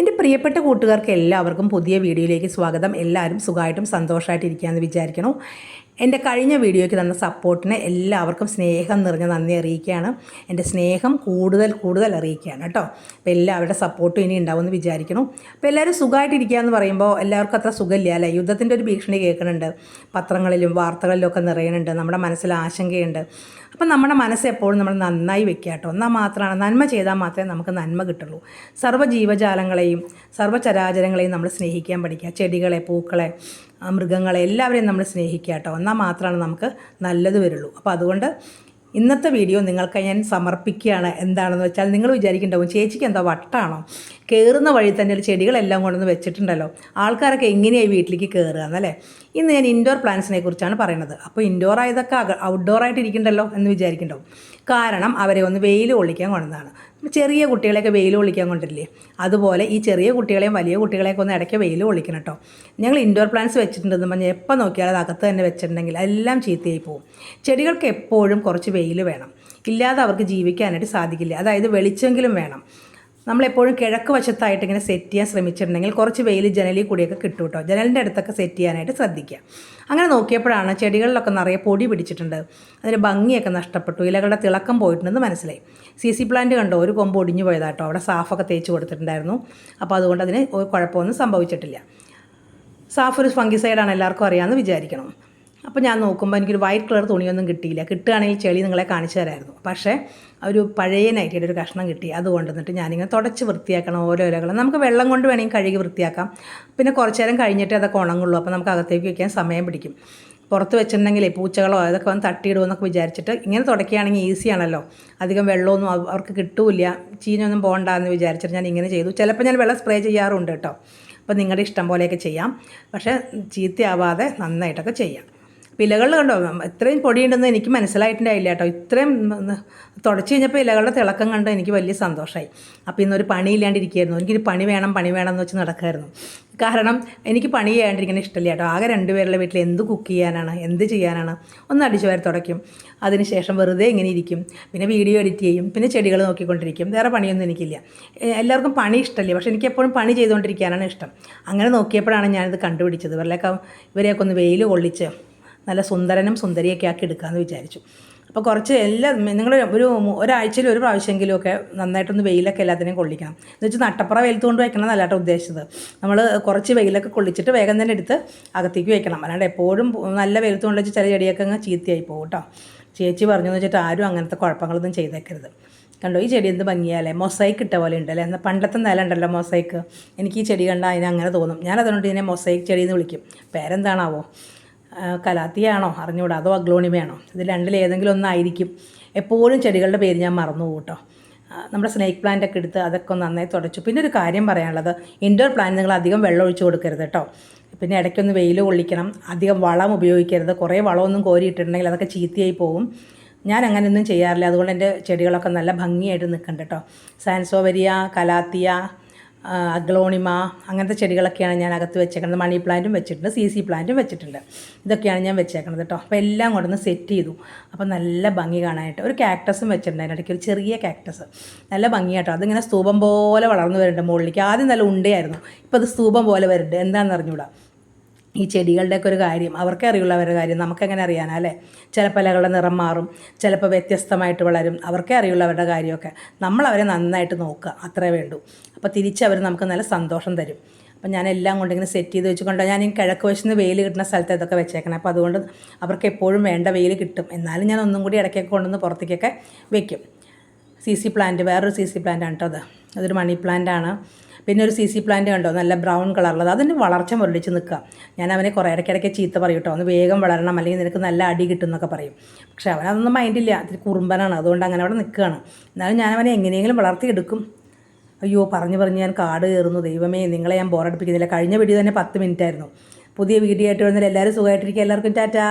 എന്റെ പ്രിയപ്പെട്ട കൂട്ടുകാർക്ക് എല്ലാവർക്കും പുതിയ വീഡിയോയിലേക്ക് സ്വാഗതം. എല്ലാവരും സുഖമായിട്ടും സന്തോഷമായിട്ടിരിക്കുകയെന്ന് വിചാരിക്കണം? എന്റെ കഴിഞ്ഞ വീഡിയോയ്ക്ക് തന്ന സപ്പോർട്ടിന് എല്ലാവർക്കും സ്നേഹം നിറഞ്ഞ നന്ദി അറിയിക്കുകയാണ്. എന്റെ സ്നേഹം കൂടുതൽ കൂടുതൽ അറിയിക്കുകയാണ് കേട്ടോ. അപ്പോൾ എല്ലാവരുടെ സപ്പോർട്ടും ഇനി ഉണ്ടാവുമെന്ന് വിചാരിക്കണം അപ്പോൾ എല്ലാവരും സുഖമായിട്ടിരിക്കുക എന്ന് പറയുമ്പോൾ എല്ലാവർക്കും അത്ര സുഖമില്ല അല്ലേ? യുദ്ധത്തിന്റെ ഒരു ഭീഷണി കേൾക്കുന്നുണ്ട്. പത്രങ്ങളിലും വാർത്തകളിലും ഒക്കെ നിറയുന്നുണ്ട്. നമ്മുടെ മനസ്സിൽ ആശങ്കയുണ്ട്. അപ്പം നമ്മുടെ മനസ്സ് എപ്പോഴും നമ്മൾ നന്നായി വെക്കുക കേട്ടോ. എന്നാൽ മാത്രമാണ് നന്മ ചെയ്താൽ മാത്രമേ നമുക്ക് നന്മ കിട്ടുള്ളൂ. സർവ ജീവജാലങ്ങളെയും സർവ ചരാചരങ്ങളെയും നമ്മൾ സ്നേഹിക്കാൻ പഠിക്കുക. ചെടികളെ പൂക്കളെ മൃഗങ്ങളെ എല്ലാവരെയും നമ്മൾ സ്നേഹിക്കുക കേട്ടോ. എന്നാൽ മാത്രമാണ് നമുക്ക് നല്ലത് വരുള്ളൂ. അപ്പോൾ അതുകൊണ്ട് ഇന്നത്തെ വീഡിയോ നിങ്ങൾക്ക് ഞാൻ സമർപ്പിക്കുകയാണ്. എന്താണെന്ന് വെച്ചാൽ നിങ്ങൾ വിചാരിക്കുന്നുണ്ടാവും ചേച്ചിക്ക് എന്താ വട്ടാണോ? കയറുന്ന വഴി തന്നെ ചെടികളെല്ലാം കൊണ്ടുവന്ന് വെച്ചിട്ടുണ്ടല്ലോ. ആൾക്കാരൊക്കെ എങ്ങനെയായി വീട്ടിലേക്ക് കയറുക എന്നല്ലേ? ഇന്ന് ഞാൻ ഇൻഡോർ പ്ലാന്റ്സിനെ കുറിച്ചാണ് പറയുന്നത്. അപ്പോൾ ഇൻഡോർ ആയതൊക്കെ ഔട്ട്ഡോർ ആയിട്ട് ഇരിക്കണ്ടല്ലോ എന്ന് വിചാരിക്കണ്ടാവും. കാരണം അവരെ ഒന്ന് വെയിൽ കൊള്ളിക്കാൻ കൊണ്ടതാണ്. ചെറിയ കുട്ടികളെയൊക്കെ വെയിൽ കൊള്ളിക്കാൻ കൊണ്ടില്ലേ അതുപോലെ ഈ ചെറിയ കുട്ടികളെയും വലിയ കുട്ടികളെയൊക്കെ ഒന്ന് ഇടയ്ക്ക് വെയിൽ കൊള്ളിക്കണം കേട്ടോ ഞങ്ങൾ ഇൻഡോർ പ്ലാന്റ്സ് വെച്ചിട്ടുണ്ടെന്ന് പറഞ്ഞാൽ എപ്പോൾ നോക്കിയാൽ അത് അകത്ത് തന്നെ വെച്ചിട്ടുണ്ടെങ്കിൽ എല്ലാം ചീത്തയായി പോകും ചെടികൾക്ക് എപ്പോഴും കുറച്ച് വെയിൽ വേണം. ഇല്ലാതെ അവർക്ക് ജീവിക്കാനായിട്ട് സാധിക്കില്ല. അതായത് വെളിച്ചെങ്കിലും വേണം. നമ്മളെപ്പോഴും കിഴക്ക് വശത്തായിട്ട് ഇങ്ങനെ സെറ്റ് ചെയ്യാൻ ശ്രമിച്ചിട്ടുണ്ടെങ്കിൽ കുറച്ച് വെയിൽ ജനലിൽ കൂടിയൊക്കെ കിട്ടും കേട്ടോ. ജനലിന്റെ അടുത്തൊക്കെ സെറ്റ് ചെയ്യാനായിട്ട് ശ്രദ്ധിക്കുക. അങ്ങനെ നോക്കിയപ്പോഴാണ് ചെടികളിലൊക്കെ നിറയെ പൊടി പിടിച്ചിട്ടുണ്ട്. അതിന്റെ ഭംഗിയൊക്കെ നഷ്ടപ്പെട്ടു. ഇലകളുടെ തിളക്കം പോയിട്ടുണ്ടെന്ന് മനസ്സിലായി. സി സി പ്ലാന്റ് കണ്ടോ? ഒരു കൊമ്പ് ഒടിഞ്ഞു പോയതാട്ടോ. അവിടെ സാഫൊക്കെ തേച്ച് കൊടുത്തിട്ടുണ്ടായിരുന്നു. അപ്പോൾ അതുകൊണ്ട് അതിന് കുഴപ്പമൊന്നും സംഭവിച്ചിട്ടില്ല. സാഫ് ഒരു ഫംഗിസൈഡാണ് എല്ലാവർക്കും അറിയാമെന്ന് വിചാരിക്കണം. അപ്പോൾ ഞാൻ നോക്കുമ്പോൾ എനിക്കൊരു വൈറ്റ് കളർ തുണിയൊന്നും കിട്ടിയില്ല. കിട്ടുകയാണെങ്കിൽ ചെളി നിങ്ങളെ കാണിച്ചു തരായിരുന്നു. പക്ഷേ ഒരു പഴയ നൈറ്റിയുടെ ഒരു കഷ്ണം കിട്ടി. അത് കൊണ്ടുവന്നിട്ട് ഞാനിങ്ങനെ തുടച്ച് വൃത്തിയാക്കണം ഓരോ ഇലകൾ നമുക്ക് വെള്ളം കൊണ്ട് വേണമെങ്കിൽ കഴുകി വൃത്തിയാക്കാം. പിന്നെ കുറച്ച് നേരം കഴിഞ്ഞിട്ട് അതൊക്കെ ഉണങ്ങുള്ളൂ. അപ്പോൾ നമുക്ക് അകത്തേക്ക് വയ്ക്കാൻ സമയം പിടിക്കും. പുറത്ത് വെച്ചിട്ടുണ്ടെങ്കിലേ പൂച്ചകളോ അതൊക്കെ വന്ന് തട്ടിയിടുമെന്നൊക്കെ വിചാരിച്ചിട്ട് ഇങ്ങനെ തുടക്കുകയാണെങ്കിൽ ഈസിയാണല്ലോ അധികം വെള്ളമൊന്നും അവ- അവർക്ക് കിട്ടൂല ചീഞ്ഞൊന്നും പോകണ്ടെന്ന് വിചാരിച്ചിട്ട് ഞാൻ ഇങ്ങനെ ചെയ്തു. ചിലപ്പോൾ ഞാൻ വെള്ളം സ്പ്രേ ചെയ്യാറുണ്ട് കേട്ടോ. അപ്പോൾ നിങ്ങളുടെ ഇഷ്ടം പോലെയൊക്കെ ചെയ്യാം. പക്ഷേ ചീത്തയാവാതെ നന്നായിട്ടൊക്കെ ചെയ്യാം. ഇലകളിൽ കണ്ടോ? ഇത്രയും പൊടിയുണ്ടെന്ന് എനിക്ക് മനസ്സിലായിട്ടുണ്ടായില്ല കേട്ടോ. ഇത്രയും തുടച്ച് കഴിഞ്ഞപ്പോൾ ഇലകളുടെ തിളക്കം കണ്ട് എനിക്ക് വലിയ സന്തോഷമായി അപ്പോൾ ഇന്നൊരു പണിയില്ലാണ്ടിരിക്കുകയായിരുന്നു. എനിക്കൊരു പണി വേണം പണി വേണം എന്ന് വെച്ച് നടക്കായിരുന്നു. കാരണം എനിക്ക് പണി ചെയ്യാണ്ടിരിക്കുന്ന ഇഷ്ടമില്ല കേട്ടോ. ആകെ രണ്ടുപേരുടെ വീട്ടിൽ എന്ത് കുക്ക് ചെയ്യാനാണ് എന്ത് ചെയ്യാനാണ്? ഒന്ന് അടിച്ചു വരെ തുടയ്ക്കും. അതിനുശേഷം വെറുതെ ഇങ്ങനെ ഇരിക്കും. പിന്നെ വീഡിയോ എഡിറ്റ് ചെയ്യും. പിന്നെ ചെടികൾ നോക്കിക്കൊണ്ടിരിക്കും. വേറെ പണിയൊന്നും എനിക്കില്ല. എല്ലാവർക്കും പണി ഇഷ്ടമല്ലേ? പക്ഷേ എനിക്ക് എപ്പോഴും പണി ചെയ്തുകൊണ്ടിരിക്കാനാണ് ഇഷ്ടം. അങ്ങനെ നോക്കിയപ്പോഴാണ് ഞാനിത് കണ്ടുപിടിച്ചത്. ഇവരിലൊക്കെ ഇവരെയൊക്കെ ഒന്ന് വെയിൽ കൊള്ളിച്ച് നല്ല സുന്ദരനും സുന്ദരിയൊക്കെ ആക്കി എടുക്കാമെന്ന് വിചാരിച്ചു. അപ്പോൾ കുറച്ച് എല്ലാ നിങ്ങൾ ഒരു ഒരാഴ്ചയിൽ ഒരു പ്രാവശ്യമെങ്കിലും ഒക്കെ നന്നായിട്ടൊന്ന് വെയിലൊക്കെ എല്ലാത്തിനെയും കൊള്ളിക്കണം. എന്ന് വെച്ചാൽ നട്ടപ്പുറ വെയിലത്ത് കൊണ്ട് വയ്ക്കണം എന്നല്ല ഉദ്ദേശിച്ചത്. നമ്മൾ കുറച്ച് വെയിലൊക്കെ കൊള്ളിച്ചിട്ട് വേഗം തന്നെ എടുത്ത് അകത്തേക്ക് വയ്ക്കണം അല്ലാണ്ട് എപ്പോഴും നല്ല വെയിലത്ത് കൊണ്ട് വെച്ചാൽ ചില ചെടിയൊക്കെ അങ്ങ് ചീത്തയായി പോകും കേട്ടോ. ചേച്ചി പറഞ്ഞു വെച്ചിട്ട് ആരും അങ്ങനത്തെ കുഴപ്പങ്ങളൊന്നും ചെയ്തേക്കരുത്. കണ്ടോ? ഈ ചെടി എന്ത് ഭംഗിയാലേ മൊസൈക്ക് ഇട്ട പോലെ ഉണ്ടല്ലേ? എന്നാൽ പണ്ടത്തെ നില ഉണ്ടല്ലോ മൊസൈക്ക്? എനിക്ക് ഈ ചെടി കണ്ടാൽ അതിനെ അങ്ങനെ തോന്നും. ഞാൻ അതുകൊണ്ട് ഇതിനെ മൊസൈക്ക് ചെടി എന്ന് വിളിക്കും. പേരെന്താണാവോ? കലാത്തിയാണോ? അറിഞ്ഞുകൂടാ അതോ അഗ്ലോണിമയാണോ? ഇത് രണ്ടിൽ ഏതെങ്കിലും ഒന്നായിരിക്കും. എപ്പോഴും ചെടികളുടെ പേര് ഞാൻ മറന്നു കേട്ടോ നമ്മുടെ സ്നേക്ക് പ്ലാന്റ് ഒക്കെ എടുത്ത് അതൊക്കെ നന്നായി തുടച്ചു. പിന്നെ ഒരു കാര്യം പറയാനുള്ളത്. ഇൻഡോർ പ്ലാന്റ് നിങ്ങൾ അധികം വെള്ളം ഒഴിച്ചു കൊടുക്കരുത് കേട്ടോ. പിന്നെ ഇടയ്ക്കൊന്ന് വെയിൽ കൊള്ളിക്കണം. അധികം വളം ഉപയോഗിക്കരുത്. കുറേ വളമൊന്നും കോരിയിട്ടുണ്ടെങ്കിൽ അതൊക്കെ ചീത്തയായി പോകും ഞാൻ അങ്ങനെയൊന്നും ചെയ്യാറില്ല. അതുകൊണ്ട് എന്റെ ചെടികളൊക്കെ നല്ല ഭംഗിയായിട്ട് നിൽക്കുന്നുണ്ട് കേട്ടോ. സാൻസോവരിയ കലാത്തിയ അഗ്ലോണിമ അങ്ങനത്തെ ചെടികളൊക്കെയാണ് ഞാൻ അകത്ത് വെച്ചേക്കുന്നത് മണി പ്ലാന്റും വെച്ചിട്ടുണ്ട് സി സി പ്ലാന്റും വെച്ചിട്ടുണ്ട്. ഇതൊക്കെയാണ് ഞാൻ വെച്ചേക്കുന്നത് കേട്ടോ. അപ്പോൾ എല്ലാം കൊണ്ടൊന്ന് സെറ്റ് ചെയ്തു. അപ്പോൾ നല്ല ഭംഗി കാണാനായിട്ട്. ഒരു കാക്ടസും വെച്ചിട്ടുണ്ട് അതിന്റെ ഇടയ്ക്ക് ഒരു ചെറിയ കാക്ടസ്. നല്ല ഭംഗിയായിട്ടോ അതിങ്ങനെ സ്തൂപം പോലെ വളർന്നു വരുന്നുണ്ട് മുകളിലേക്ക്. ആദ്യം നല്ല ഉണ്ടയായിരുന്നു. ഇപ്പോൾ അത് സ്തൂപം പോലെ വരുന്നുണ്ട്. എന്താണെന്ന് അറിഞ്ഞൂടാ ഈ ചെടികളുടെയൊക്കെ ഒരു കാര്യം അവർക്കേ അറിയുള്ളൂ അവരുടെ കാര്യം നമുക്കെങ്ങനെ അറിയാനാ അല്ലേ? ചില ഇലകളുടെ നിറം മാറും ചിലപ്പോൾ വ്യത്യസ്തമായിട്ട് വളരും അവർക്കേ അറിയുള്ളൂ അവരുടെ കാര്യമൊക്കെ. നമ്മളവരെ നന്നായിട്ട് നോക്കുക അത്രേ വേണ്ടൂ. അപ്പോൾ തിരിച്ചവർ നമുക്ക് നല്ല സന്തോഷം തരും. അപ്പം ഞാൻ എല്ലാം കൊണ്ട് ഇങ്ങനെ സെറ്റ് ചെയ്ത് വെച്ചുകൊണ്ട് ഞാൻ ഈ കിഴക്ക് വശത്ത് വെയിൽ കിട്ടുന്ന സ്ഥലത്ത് ഇതൊക്കെ വെച്ചേക്കണം. അപ്പോൾ അതുകൊണ്ട് അവർക്ക് എപ്പോഴും വേണ്ട വെയിൽ കിട്ടും. എന്നാലും ഞാൻ ഒന്നും കൂടി ഇടയ്ക്കൊക്കെ കൊണ്ടുവന്ന് പുറത്തേക്കൊക്കെ വെക്കും. സി സി പ്ലാന്റ് വേറൊരു സി സി പ്ലാന്റ് ആണ് കേട്ടോ അത്. അതൊരു മണി പ്ലാന്റ് ആണ്. പിന്നെ ഒരു സി സി പ്ലാന്റ് കണ്ടോ? നല്ല ബ്രൗൺ കളറുള്ളത് അതിന് വളർച്ച മുരടിച്ച് നിൽക്കുക. ഞാൻ അവനെ കുറേ ഇടയ്ക്കിടയ്ക്ക് ചീത്ത പറയും കേട്ടോ. ഒന്ന് വേഗം വളരണം. അല്ലെങ്കിൽ നിനക്ക് നല്ല അടി കിട്ടും എന്നൊക്കെ പറയും. പക്ഷേ അവനതൊന്നും മൈൻഡില്ല അതിൽ കുറുമ്പനാണ്. അതുകൊണ്ട് അങ്ങനെ അവിടെ നിൽക്കുകയാണ്. എന്നാലും ഞാൻ അവനെ എങ്ങനെയെങ്കിലും വളർത്തിയെടുക്കും. അയ്യോ പറഞ്ഞു പറഞ്ഞ് ഞാൻ കാട് കയറുന്നു. ദൈവമേ നിങ്ങളെ ഞാൻ ബോറടിപ്പിക്കുന്നില്ല കഴിഞ്ഞ വീഡിയോ തന്നെ പത്ത് മിനിറ്റ് ആയിരുന്നു. പുതിയ വീഡിയോ ആയിട്ട് വരുന്നതിൽ എല്ലാവരും സുഖമായിട്ടിരിക്കുക. എല്ലാവർക്കും ടാറ്റാ.